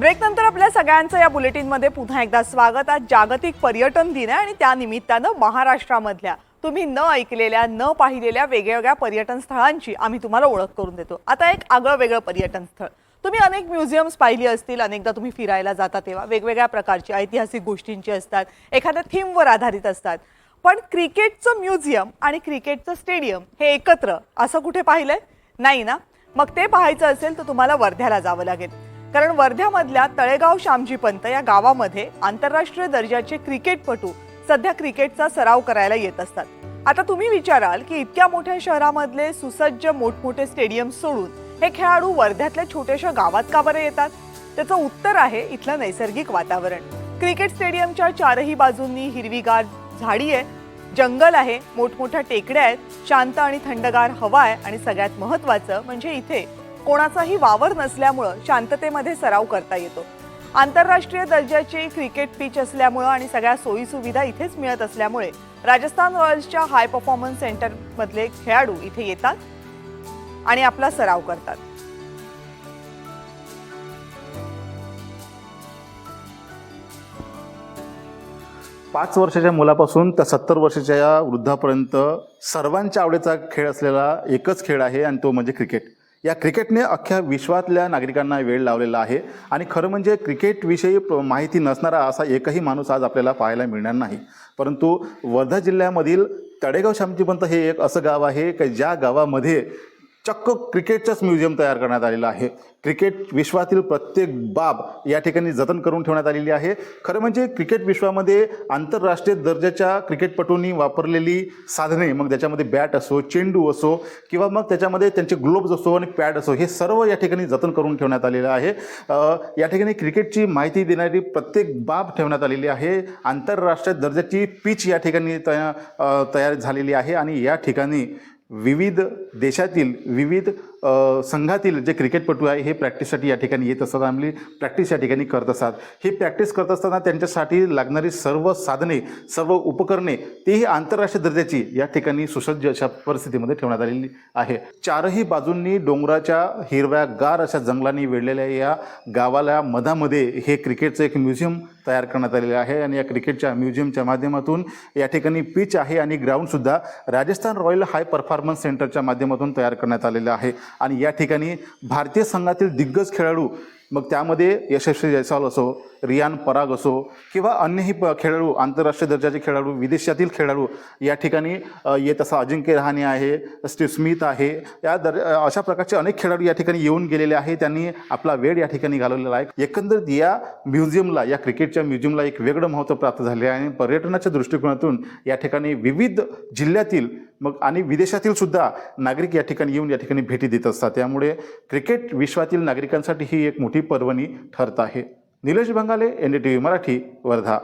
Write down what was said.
ब्रेकनंतर आपल्या सगळ्यांचं या बुलेटिनमध्ये पुन्हा एकदा स्वागत. आज जागतिक पर्यटन दिन आहे आणि त्यानिमित्तानं महाराष्ट्रामधल्या तुम्ही न ऐकलेल्या न पाहिलेल्या वेगवेगळ्या पर्यटन स्थळांची आम्ही तुम्हाला ओळख करून देतो. आता एक आगळं वेगळं पर्यटन स्थळ. तुम्ही अनेक म्युझियम्स पाहिली असतील अनेकदा तुम्ही फिरायला जाता तेव्हा. वेगवेगळ्या प्रकारची ऐतिहासिक गोष्टींची असतात एखाद्या थीमवर आधारित असतात. पण क्रिकेटचं म्युझियम आणि क्रिकेटचं स्टेडियम हे एकत्र असं कुठे पाहिलंय? नाही ना? मग ते पाहायचं असेल तर तुम्हाला वर्ध्याला जावं लागेल. कारण वर्ध्यामधल्या तळेगाव श्यामजी पंत या गावामध्ये आंतरराष्ट्रीय दर्जाचे क्रिकेटपटू सध्या क्रिकेटचा सराव करायला येत असतात. आता तुम्ही विचाराल की इतक्या मोठ्या शहरामधले सुसज्ज मोठमोठे स्टेडियम सोडून हे खेळाडू वर्ध्यातल्या छोट्याशा गावात का बरं येतात? त्याचं उत्तर आहे इथलं नैसर्गिक वातावरण. क्रिकेट स्टेडियमच्या चारही बाजूंनी हिरवीगार झाडी आहे. जंगल आहे मोठमोठ्या टेकड्या आहेत शांत आणि थंडगार हवा आहे आणि सगळ्यात महत्त्वाचं म्हणजे इथे कोणाचाही वावर नसल्यामुळं शांततेमध्ये सराव करता येतो. आंतरराष्ट्रीय दर्जाची क्रिकेट पिच असल्यामुळं आणि सगळ्या सोयीसुविधा इथेच मिळत असल्यामुळे राजस्थान रॉयल्सच्या हाय परफॉर्मन्स सेंटरमधले खेळाडू इथे येतात आणि आपला सराव करतात. पाच वर्षाच्या मुलापासून तर सत्तर वर्षाच्या या वृद्धापर्यंत सर्वांच्या आवडीचा खेळ असलेला एकच खेळ आहे आणि तो म्हणजे क्रिकेट. या क्रिकेटने अख्ख्या विश्वातल्या नागरिकांना वेळ लावलेला आहे. आणि खरं म्हणजे क्रिकेटविषयी माहिती नसणारा असा एकही माणूस आज आपल्याला पाहायला मिळणार नाही. परंतु वर्धा जिल्ह्यामधील तडेगाव श्यामजीपंत हे एक असं गाव आहे की ज्या गावामध्ये चक्क क्रिकेटचंच म्युझियम तयार करण्यात आलेलं आहे. क्रिकेट विश्वातील प्रत्येक बाब या ठिकाणी जतन करून ठेवण्यात आलेली आहे. खरं म्हणजे क्रिकेट विश्वामध्ये आंतरराष्ट्रीय दर्जाच्या क्रिकेटपटूंनी वापरलेली साधने मग त्याच्यामध्ये बॅट असो चेंडू असो किंवा मग त्याच्यामध्ये त्यांचे ग्लोब्स असो आणि पॅड असो हे सर्व या ठिकाणी जतन करून ठेवण्यात आलेलं आहे. या ठिकाणी क्रिकेटची माहिती देणारी प्रत्येक बाब ठेवण्यात आलेली आहे. आंतरराष्ट्रीय दर्जाची पिच या ठिकाणी तया तयार झालेली आहे आणि या ठिकाणी विविध देशातील विविध संघातील जे क्रिकेटपटू आहे हे प्रॅक्टिससाठी या ठिकाणी येत असतात. आम्ही प्रॅक्टिस या ठिकाणी करत असतात. ही प्रॅक्टिस करत असताना त्यांच्यासाठी लागणारी सर्व साधने सर्व उपकरणे तेही आंतरराष्ट्रीय दर्जाची या ठिकाणी सुसज्ज अशा परिस्थितीमध्ये ठेवण्यात आलेली आहे. चारही बाजूंनी डोंगराच्या हिरव्या गार अशा जंगलांनी वेढलेल्या या गावाला मधामध्ये हे क्रिकेटचं एक म्युझियम तयार करण्यात आलेले आहे आणि या क्रिकेटच्या म्युझियमच्या माध्यमातून या ठिकाणी पिच आहे आणि ग्राउंडसुद्धा राजस्थान रॉयल हाय परफॉर्मन्स सेंटरच्या माध्यमातून तयार करण्यात आलेलं आहे. आणि या ठिकाणी भारतीय संघातील दिग्गज खेळाडू मग त्यामध्ये यशस्वी जयस्वाल असो रियान पराग असो किंवा अन्यही प खेळाडू आंतरराष्ट्रीय दर्जाचे खेळाडू विदेशातील खेळाडू या ठिकाणी येत असा अजिंक्य रहाणे आहे स्टीव स्मिथ आहे या दर अशा प्रकारचे अनेक खेळाडू या ठिकाणी येऊन गेलेले आहे त्यांनी आपला वेळ या ठिकाणी घालवलेला आहे. एकंदरीत या म्युझियमला या क्रिकेटच्या म्युझियमला एक वेगळं महत्त्व प्राप्त झाले आहे आणि पर्यटनाच्या दृष्टिकोनातून या ठिकाणी विविध जिल्ह्यातील मग आणि विदेशातील सुद्धा नागरिक या ठिकाणी येऊन या ठिकाणी भेटी देत असतात. त्यामुळे क्रिकेट विश्वातील नागरिकांसाठी ही एक मोठी पर्वणी ठरत आहे. Nilesh Bangale N D T V Marathi Wardha.